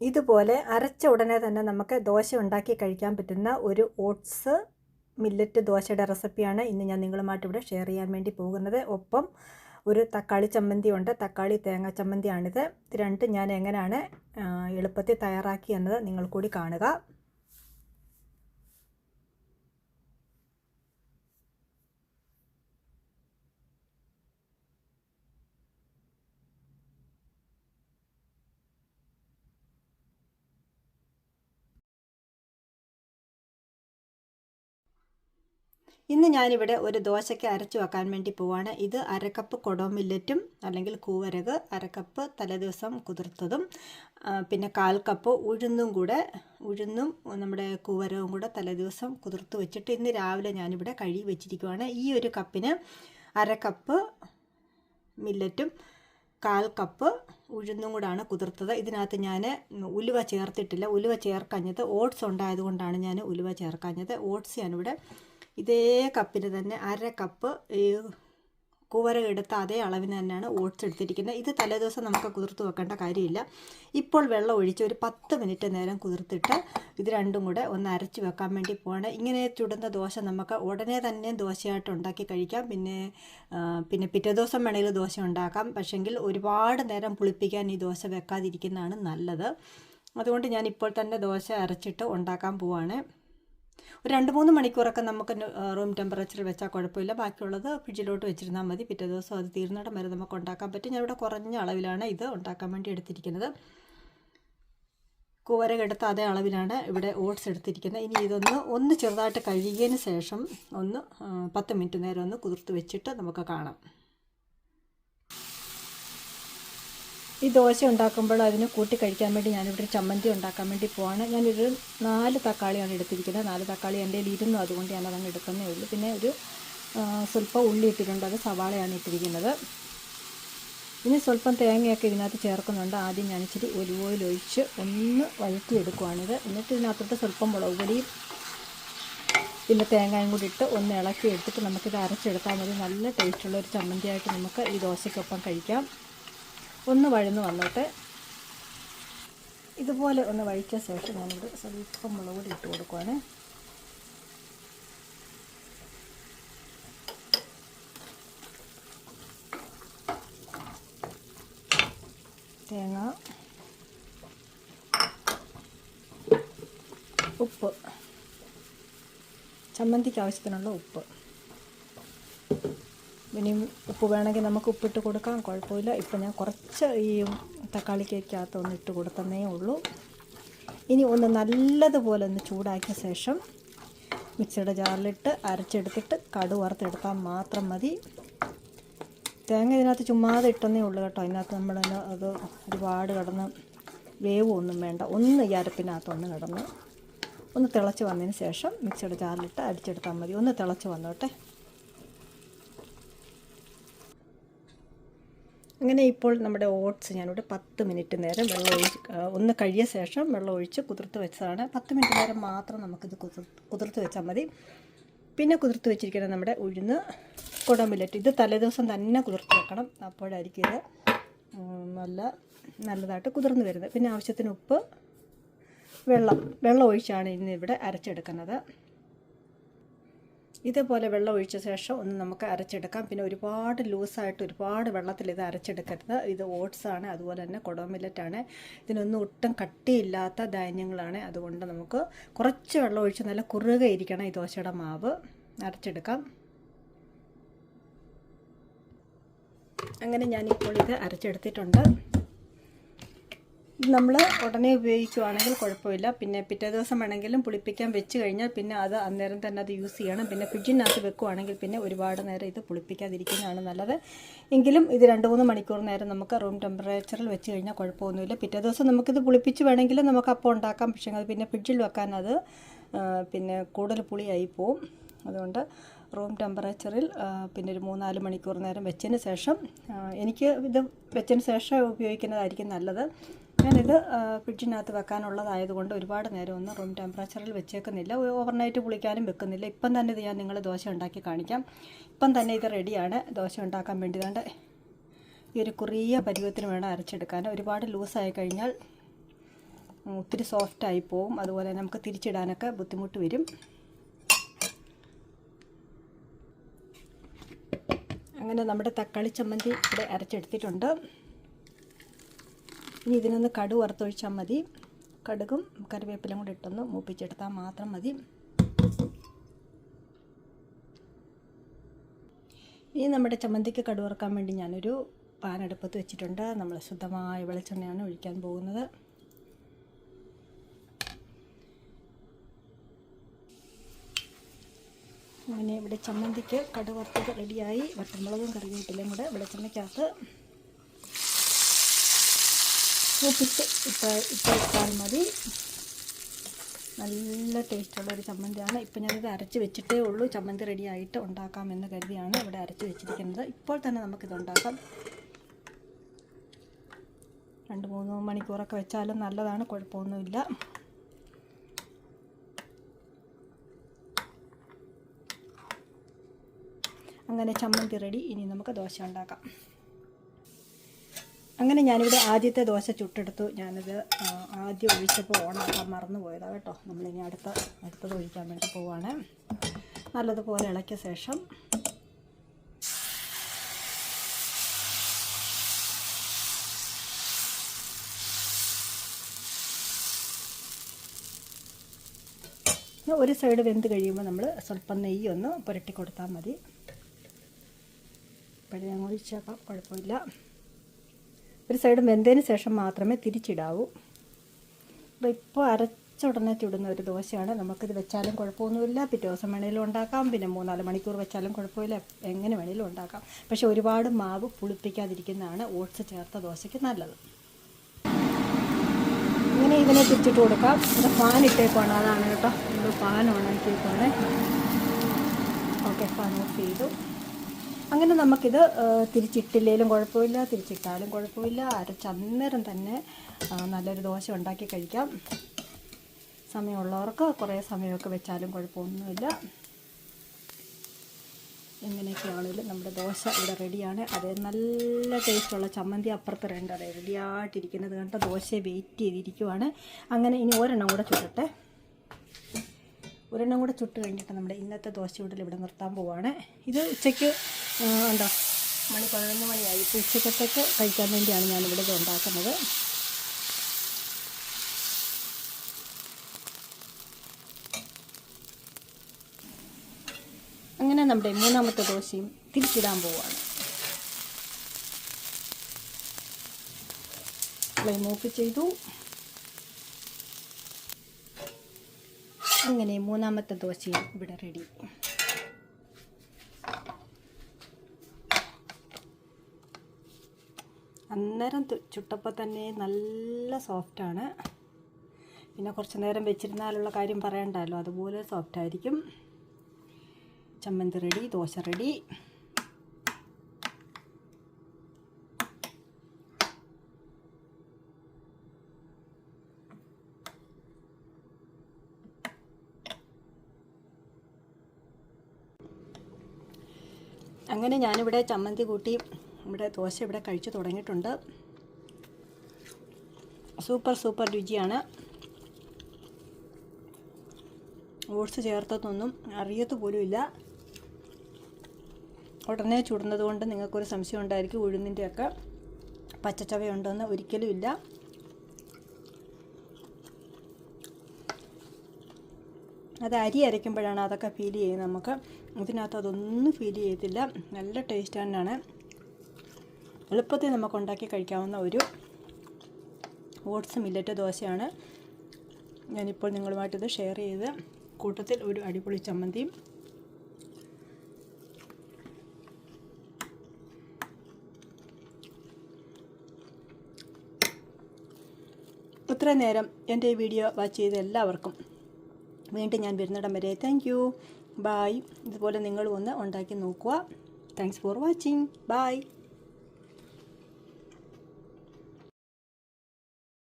ഇതുപോലെ അരച്ച ഉടനെ തന്നെ നമുക്ക് ദോശ ഉണ്ടാക്കി കഴിക്കാൻ പറ്റുന്ന ഒരു ഓട്സ് മില്ലറ്റ് ദോശയുടെ റെസിപ്പിയാണ് ഇന്ന് ഞാൻ നിങ്ങളുമായിട്ട് ഇവിടെ ഷെയർ ചെയ്യാൻ വേണ്ടി പോകുന്നത്. ഒപ്പം ഒരു തക്കാളി ചമ്മന്തി ഉണ്ട്. തക്കാളി തേങ്ങ ചമ്മന്തിയാണിത്. ഇത് രണ്ടും ഞാൻ എങ്ങനെയാണ് എളുപ്പത്തിൽ തയ്യാറാക്കി എന്നത് നിങ്ങൾ കൂടി കാണുക. ഇന്ന് ഞാനിവിടെ ഒരു ദോശയ്ക്ക് അരച്ചു വെക്കാൻ വേണ്ടി പോവാണ്. ഇത് അരക്കപ്പ് കൊടോമില്ലറ്റും അല്ലെങ്കിൽ കൂവരക് അരക്കപ്പ് തലേദിവസം കുതിർത്തതും പിന്നെ കാൽ കപ്പ് ഉഴുന്നും കൂടെ ഉഴുന്നും നമ്മുടെ കൂവരവും കൂടെ തലേദിവസം കുതിർത്ത് വെച്ചിട്ട് ഇന്ന് രാവിലെ ഞാനിവിടെ കഴുകി വെച്ചിരിക്കുവാണ്. ഈ ഒരു കപ്പിന് അരക്കപ്പ് മില്ലറ്റും കാൽ കപ്പ് ഉഴുന്നും കൂടാണ് കുതിർത്തത്. ഇതിനകത്ത് ഞാൻ ഉലുവ ചേർത്തിട്ടില്ല. ഉലുവ ചേർക്കഞ്ഞത് ഓട്സ് ഉണ്ടായതുകൊണ്ടാണ് ഞാൻ ഉലുവ ചേർക്കഞ്ഞത്. ഓട്സ് ഞാനിവിടെ ഇതേ കപ്പിന് തന്നെ അര കപ്പ് ഈ കൂവര എടുത്ത അതേ അളവിന് തന്നെയാണ് ഓട്സ് എടുത്തിരിക്കുന്നത്. ഇത് തലേദിവസം നമുക്ക് കുതിർത്ത് വെക്കേണ്ട കാര്യമില്ല. ഇപ്പോൾ വെള്ളം ഒഴിച്ച് ഒരു പത്ത് മിനിറ്റ് നേരം കുതിർത്തിട്ട് ഇത് രണ്ടും കൂടെ ഒന്ന് അരച്ച് വെക്കാൻ വേണ്ടി പോകണം ഇങ്ങനെ ചുടുന്ന ദോശ നമുക്ക് ഉടനെ തന്നെ ദോശയായിട്ട് ഉണ്ടാക്കി കഴിക്കാം. പിന്നെ പിന്നെ പിറ്റേ ദിവസം വേണമെങ്കിൽ ദോശ ഉണ്ടാക്കാം. പക്ഷെങ്കിൽ ഒരുപാട് നേരം പുളിപ്പിക്കാൻ ഈ ദോശ വെക്കാതിരിക്കുന്നതാണ് നല്ലത്. അതുകൊണ്ട് ഞാൻ ഇപ്പോൾ തന്നെ ദോശ അരച്ചിട്ട് ഉണ്ടാക്കാൻ പോവാണ്. ഒരു രണ്ട് മൂന്ന് മണിക്കൂറൊക്കെ നമുക്ക് റൂം ടെമ്പറേച്ചറിൽ വെച്ചാൽ കുഴപ്പമില്ല. ബാക്കിയുള്ളത് ഫ്രിഡ്ജിലോട്ട് വെച്ചിരുന്നാൽ മതി. പിറ്റേ ദിവസം അത് തീർന്നിടം വരെ നമുക്ക് ഉണ്ടാക്കാൻ പറ്റും. ഞാൻ ഇവിടെ കുറഞ്ഞ അളവിലാണ് ഇത് ഉണ്ടാക്കാൻ വേണ്ടി എടുത്തിരിക്കുന്നത്. കൂവരകെടുത്ത അതേ അളവിലാണ് ഇവിടെ ഓട്സ് എടുത്തിരിക്കുന്നത്. ഇനി ഇതൊന്ന് ഒന്ന് ചെറുതായിട്ട് കഴുകിയതിന് ശേഷം ഒന്ന് പത്ത് മിനിറ്റ് നേരം ഒന്ന് കുതിർത്ത് വെച്ചിട്ട് നമുക്ക് കാണാം. ഈ ദോശ ഉണ്ടാക്കുമ്പോൾ അതിന് കൂട്ടി കഴിക്കാൻ വേണ്ടി ഞാനിവിടെ ചമ്മന്തി ഉണ്ടാക്കാൻ വേണ്ടി പോവാണ്. ഞാനൊരു നാല് തക്കാളിയാണ് എടുത്തിരിക്കുന്നത്. നാല് തക്കാളി എന്റെ ഇരുന്നു. അതുകൊണ്ട് ഞാൻ അതങ്ങ് എടുക്കുന്നേ ഉള്ളൂ. പിന്നെ ഒരു സ്വല്പം ഉള്ളി ഇട്ടിട്ടുണ്ട്. അത് സവാളയാണ് ഇട്ടിരിക്കുന്നത്. ഇനി സ്വല്പം തേങ്ങയൊക്കെ ഇതിനകത്ത് ചേർക്കുന്നുണ്ട്. ആദ്യം ഞാൻ ഇച്ചിരി ഒലിവ് ഓയിൽ ഒഴിച്ച് ഒന്ന് വഴറ്റിയെടുക്കുവാണിത്. എന്നിട്ട് ഇതിനകത്തോട്ട് സ്വല്പം മുളക് പൊടിയും പിന്നെ തേങ്ങയും കൂടി ഇട്ട് ഒന്ന് ഇളക്കി എടുത്തിട്ട് നമുക്കിത് അരച്ചെടുത്താൽ മതി. നല്ല ടേസ്റ്റുള്ള ഒരു ചമ്മന്തിയായിട്ട് നമുക്ക് ഈ ദോശയ്ക്കൊപ്പം കഴിക്കാം. ഒന്ന് വഴന്ന് വന്നോട്ടെ. ഇതുപോലെ ഒന്ന് വഴിച്ച ശേഷം ഞാനിവിടെ സ്വല്പം മുളക് പൊടി ഇട്ട് കൊടുക്കുവാണ്. തേങ്ങ ഉപ്പ്. ചമ്മന്തിക്ക് ആവശ്യത്തിനുള്ള ഉപ്പ്. ഇനിയും ഉപ്പ് വേണമെങ്കിൽ നമുക്ക് ഉപ്പിട്ട് കൊടുക്കാം കുഴപ്പമില്ല. ഇപ്പം ഞാൻ കുറച്ച് ഈ തക്കാളി കേക്കകത്ത് ഒന്ന് ഇട്ട് കൊടുത്തന്നേ ഉള്ളൂ. ഇനി ഒന്ന് നല്ലതുപോലെ ഒന്ന് ചൂടാക്കിയ ശേഷം മിക്സിയുടെ ജാറിലിട്ട് അരച്ചെടുത്തിട്ട് കടു വറുത്തെടുത്താൽ മാത്രം മതി. തേങ്ങ ഇതിനകത്ത് ചുമ്മാതെ ഇട്ടെന്നേ ഉള്ളൂ കേട്ടോ. അതിനകത്ത് നമ്മൾ അത് ഒരുപാട് കിടന്ന് വേവൊന്നും വേണ്ട. ഒന്ന് ഈ അരപ്പിനകത്തൊന്ന് കിടന്ന് ഒന്ന് തിളച്ച് വന്നതിന് ശേഷം മിക്സിയുടെ ജാറിലിട്ട് അടിച്ചെടുത്താൽ മതി. ഒന്ന് തിളച്ച് വന്നോട്ടെ. അങ്ങനെ ഇപ്പോൾ നമ്മുടെ ഓട്സ് ഞാനിവിടെ പത്ത് മിനിറ്റ് നേരം വെള്ളം ഒഴിച്ച് ഒന്ന് കഴിയ ശേഷം വെള്ളം ഒഴിച്ച് കുതിർത്ത് വെച്ചതാണ്. പത്ത് മിനിറ്റ് നേരം മാത്രം നമുക്കിത് കുതിർ കുതിർത്ത് വെച്ചാൽ മതി. പിന്നെ കുതിർത്ത് വെച്ചിരിക്കുന്നത് നമ്മുടെ ഉഴുന്ന് കുടമ്പിലിട്ട് ഇത് തലേദിവസം തന്നെ കുതിർത്ത് വെക്കണം. അപ്പോഴായിരിക്കും ഇത് നല്ല നല്ലതായിട്ട് കുതിർന്ന് വരുന്നത്. പിന്നെ ആവശ്യത്തിന് ഉപ്പ് വെള്ളം. വെള്ളം ഒഴിച്ചാണ് ഇന്ന് ഇവിടെ അരച്ചെടുക്കുന്നത്. ഇതേപോലെ വെള്ളം ഒഴിച്ച ശേഷം ഒന്ന് നമുക്ക് അരച്ചെടുക്കാം. പിന്നെ ഒരുപാട് ലൂസായിട്ട് ഒരുപാട് വെള്ളത്തിൽ ഇത് അരച്ചെടുക്കരുത്. ഇത് ഓട്സ് ആണ് അതുപോലെ തന്നെ കൊടോമില്ലറ്റാണ് ഇതിനൊന്നും ഒട്ടും കട്ടിയില്ലാത്ത ധാന്യങ്ങളാണ്. അതുകൊണ്ട് നമുക്ക് കുറച്ച് വെള്ളം ഒഴിച്ച് നല്ല കുറുകെ ഇരിക്കണം ഈ ദോശയുടെ മാവ് അരച്ചെടുക്കാം. അങ്ങനെ ഞാനിപ്പോൾ ഇത് അരച്ചെടുത്തിട്ടുണ്ട്. നമ്മൾ ഉടനെ ഉപയോഗിക്കുവാണെങ്കിൽ കുഴപ്പമില്ല. പിന്നെ പിറ്റേ ദിവസം വേണമെങ്കിലും പുളിപ്പിക്കാൻ വെച്ച് കഴിഞ്ഞാൽ പിന്നെ അത് അന്നേരം തന്നെ അത് യൂസ് ചെയ്യണം. പിന്നെ ഫ്രിഡ്ജിനകത്ത് വെക്കുവാണെങ്കിൽ പിന്നെ ഒരുപാട് നേരം ഇത് പുളിപ്പിക്കാതിരിക്കുന്നതാണ് നല്ലത്. എങ്കിലും ഇത് രണ്ട് മൂന്ന് മണിക്കൂർ നേരം നമുക്ക് റൂം ടെമ്പറേച്ചറിൽ വെച്ച് കഴിഞ്ഞാൽ കുഴപ്പമൊന്നുമില്ല. പിറ്റേ ദിവസം നമുക്കിത് പുളിപ്പിച്ച് വേണമെങ്കിൽ നമുക്ക് അപ്പോൾ ഉണ്ടാക്കാം. പക്ഷേ അത് പിന്നെ ഫ്രിഡ്ജിൽ വെക്കാൻ അത് പിന്നെ കൂടുതൽ പുളിയായി പോവും. അതുകൊണ്ട് റൂം ടെമ്പറേച്ചറിൽ പിന്നെ ഒരു മൂന്നാൽ മണിക്കൂർ നേരം വെച്ചതിന് ശേഷം എനിക്ക് ഇത് വെച്ചതിന് ശേഷം ഉപയോഗിക്കുന്നതായിരിക്കും നല്ലത്. ഞാനിത് ഫ്രിഡ്ജിനകത്ത് വെക്കാനുള്ളതായതുകൊണ്ട് ഒരുപാട് നേരം ഒന്നും റൂം ടെമ്പറേച്ചറിൽ വെച്ചേക്കുന്നില്ല. ഓവർനൈറ്റ് പുളിക്കാനും വെക്കുന്നില്ല. ഇപ്പം തന്നെ ഇത് ഞാൻ നിങ്ങൾ ദോശ ഉണ്ടാക്കി കാണിക്കാം. ഇപ്പം തന്നെ ഇത് റെഡിയാണ്. ദോശ ഉണ്ടാക്കാൻ വേണ്ടി വേണ്ട ഈ ഒരു കുറിയ പരുവത്തിന് വേണം അരച്ചെടുക്കാൻ. ഒരുപാട് ലൂസായി കഴിഞ്ഞാൽ ഒത്തിരി സോഫ്റ്റായി പോവും. അതുപോലെ നമുക്ക് തിരിച്ചിടാനൊക്കെ ബുദ്ധിമുട്ട് വരും. അങ്ങനെ നമ്മുടെ തക്കാളി ചമ്മന്തി ഇവിടെ അരച്ചെടുത്തിട്ടുണ്ട്. ഇനി ഇതിനൊന്ന് കടുക് വറുത്തൊഴിച്ചാൽ മതി. കടുകും കറിവേപ്പിലും കൂടി ഇട്ടൊന്ന് മൂപ്പിച്ചെടുത്താൽ മാത്രം മതി. ഇനി നമ്മുടെ ചമ്മന്തിക്ക് കടു വറുക്കാൻ വേണ്ടി ഞാനൊരു പാൻ അടുപ്പത്ത് വെച്ചിട്ടുണ്ട്. നമ്മൾ ശുദ്ധമായ വെളിച്ചെണ്ണയാണ് ഒഴിക്കാൻ പോകുന്നത്. അങ്ങനെ ഇവിടെ ചമ്മന്തിക്ക് കടുവറുത്തത് റെഡിയായി. വട്ടമുളകും കറിവേപ്പിലയും കൂടെ വെളിച്ചെണ്ണയ്ക്കകത്ത് മൂപ്പിച്ച് ഇപ്പം ഇട്ടാൽ മതി. നല്ല ടേസ്റ്റുള്ള ഒരു ചമ്മന്തിയാണ്. ഇപ്പം ഞാനിത് അരച്ച് വെച്ചിട്ടേ ഉള്ളൂ. ചമ്മന്തി റെഡി ആയിട്ട് ഉണ്ടാക്കാമെന്ന് കരുതിയാണ് ഇവിടെ അരച്ച് വെച്ചിരിക്കുന്നത്. ഇപ്പോൾ തന്നെ നമുക്കിത് ഉണ്ടാക്കാം. രണ്ട് മൂന്ന് മണിക്കൂറൊക്കെ വെച്ചാലും നല്ലതാണ്. കുഴപ്പമൊന്നുമില്ല. അങ്ങനെ ചമ്മന്തി റെഡി ഇനി നമുക്ക് ദോശ ഉണ്ടാക്കാം. അങ്ങനെ ഞാനിവിടെ ആദ്യത്തെ ദോശ ചുട്ടെടുത്തു. ഞാനിത് ആദ്യം ഒഴിച്ചപ്പോൾ ഓണാക്കാൻ മറന്നു പോയതാണ് കേട്ടോ. നമ്മളിനി അടുത്ത അടുത്തത് ഒഴിക്കാൻ വേണ്ടി പോവാണ്. നല്ലതുപോലെ ഇളക്കിയ ശേഷം ഒരു സൈഡ് വെന്ത് കഴിയുമ്പോൾ നമ്മൾ സ്വല്പം നെയ്യ് ഒന്ന് പുരട്ടി കൊടുത്താൽ മതി. ഇപ്പോഴേ ഞാൻ ഒഴിച്ചേക്കാം കുഴപ്പമില്ല. ഒരു സൈഡ് വെന്തതിന് ശേഷം മാത്രമേ തിരിച്ചിടാവൂ. അപ്പോൾ ഇപ്പോൾ അരച്ച ഉടനെ ചുടുന്ന ഒരു ദോശയാണ്. നമുക്കിത് വെച്ചാലും കുഴപ്പമൊന്നുമില്ല. പിറ്റേ ദിവസം വേണേലും ഉണ്ടാക്കാം. പിന്നെ മൂന്നാൽ മണിക്കൂർ വെച്ചാലും കുഴപ്പമില്ല. എങ്ങനെ വേണേലും ഉണ്ടാക്കാം. പക്ഷേ ഒരുപാട് മാവ് പുളിപ്പിക്കാതിരിക്കുന്നതാണ് ഓട്സ് ചേർത്ത ദോശയ്ക്ക് നല്ലത്. ഇങ്ങനെ ഇതിനെ തിരിച്ചിട്ട് കൊടുക്കാം. ഇത് ഫാൻ ഇട്ടേക്കുവാണ്. അതാണ് കേട്ടോ. നമ്മൾ ഫാൻ ഓണാക്കിയേക്കാണ് ഓക്കെ ഫാൻ ഓഫ് ചെയ്തു. അങ്ങനെ നമുക്കിത് തിരിച്ചിട്ടില്ലേലും കുഴപ്പമില്ല തിരിച്ചിട്ടാലും കുഴപ്പമില്ല. അരച്ച് അന്നേരം തന്നെ നല്ലൊരു ദോശ ഉണ്ടാക്കി കഴിക്കാം. സമയമുള്ളവർക്ക് കുറേ സമയമൊക്കെ വെച്ചാലും കുഴപ്പമൊന്നുമില്ല. എങ്ങനെയൊക്കെയാണെങ്കിലും നമ്മുടെ ദോശ ഇവിടെ റെഡിയാണ്. അതേ നല്ല ടേസ്റ്റുള്ള ചമ്മന്തി അപ്പുറത്ത് രണ്ട് അതെ റെഡിയായിട്ടിരിക്കുന്നത് കണ്ട ദോശ വെയിറ്റ് ചെയ്തിരിക്കുവാണ്. അങ്ങനെ ഇനി ഒരെണ്ണം കൂടെ ചുട്ടട്ടെ. ഒരെണ്ണം കൂടെ ചുട്ട് കഴിഞ്ഞിട്ട് നമ്മുടെ ഇന്നത്തെ ദോശ ഇവിടെ നിർത്താൻ പോവാണ്. ഇത് ഉച്ചയ്ക്ക് ഉണ്ടോ മണി പതിനൊന്ന് മണിയായി. ഇപ്പോൾ ഉച്ചക്കത്തേക്ക് കഴിക്കാൻ വേണ്ടിയാണ് ഞാനിവിടെ ഇത് ഉണ്ടാക്കുന്നത്. അങ്ങനെ നമ്മുടെ മൂന്നാമത്തെ ദോശയും തിരിച്ചിടാൻ പോവുകയാണ് ഫ്ലെയിം ഓഫ് ചെയ്തു. അങ്ങനെ മൂന്നാമത്തെ ദോശയും ഇവിടെ റെഡി. അന്നേരം ചുട്ടപ്പോൾ തന്നെ നല്ല സോഫ്റ്റാണ് പിന്നെ കുറച്ച് നേരം വെച്ചിരുന്നാലുള്ള കാര്യം പറയണ്ടല്ലോ. അതുപോലെ സോഫ്റ്റ് ആയിരിക്കും. ചമ്മന്തി റെഡി ദോശ റെഡി. അങ്ങനെ ഞാനിവിടെ ചമ്മന്തി കൂട്ടി ഇവിടെ ദോശ ഇവിടെ കഴിച്ചു തുടങ്ങിയിട്ടുണ്ട്. സൂപ്പർ സൂപ്പർ രുചിയാണ്. ഓട്സ് ചേർത്തതൊന്നും അറിയത്ത് പോലുമില്ല ഉടനെ ചുടുന്നത് കൊണ്ട് നിങ്ങൾക്കൊരു സംശയം ഉണ്ടായിരിക്കും ഉഴുന്നിന്റെയൊക്കെ പച്ചച്ചവയുണ്ടെന്ന് ഒരിക്കലും ഇല്ല. അത് അരി അരയ്ക്കുമ്പോഴാണ് അതൊക്കെ ഫീൽ ചെയ്യുന്നത് നമുക്ക്. ഇതിനകത്ത് അതൊന്നും ഫീൽ ചെയ്യത്തില്ല. നല്ല ടേസ്റ്റ് തന്നെയാണ്. എളുപ്പത്തിൽ നമുക്ക് ഉണ്ടാക്കി കഴിക്കാവുന്ന ഒരു ഓട്സ് മില്ലറ്റ് ദോശയാണ്. ഞാനിപ്പോൾ നിങ്ങളുമായിട്ടിത് ഷെയർ ചെയ്ത് കൂട്ടത്തിൽ ഒരു അടിപൊളി ചമ്മന്തിയും ഇത്ര നേരം എന്റെ ഈ വീഡിയോ വാച്ച് ചെയ്ത എല്ലാവർക്കും വീണ്ടും ഞാൻ വരുന്നിടം വരെ. താങ്ക് യു ബായ് ഇതുപോലെ നിങ്ങളും ഒന്ന് ഉണ്ടാക്കി നോക്കുക. Thanks for watching bye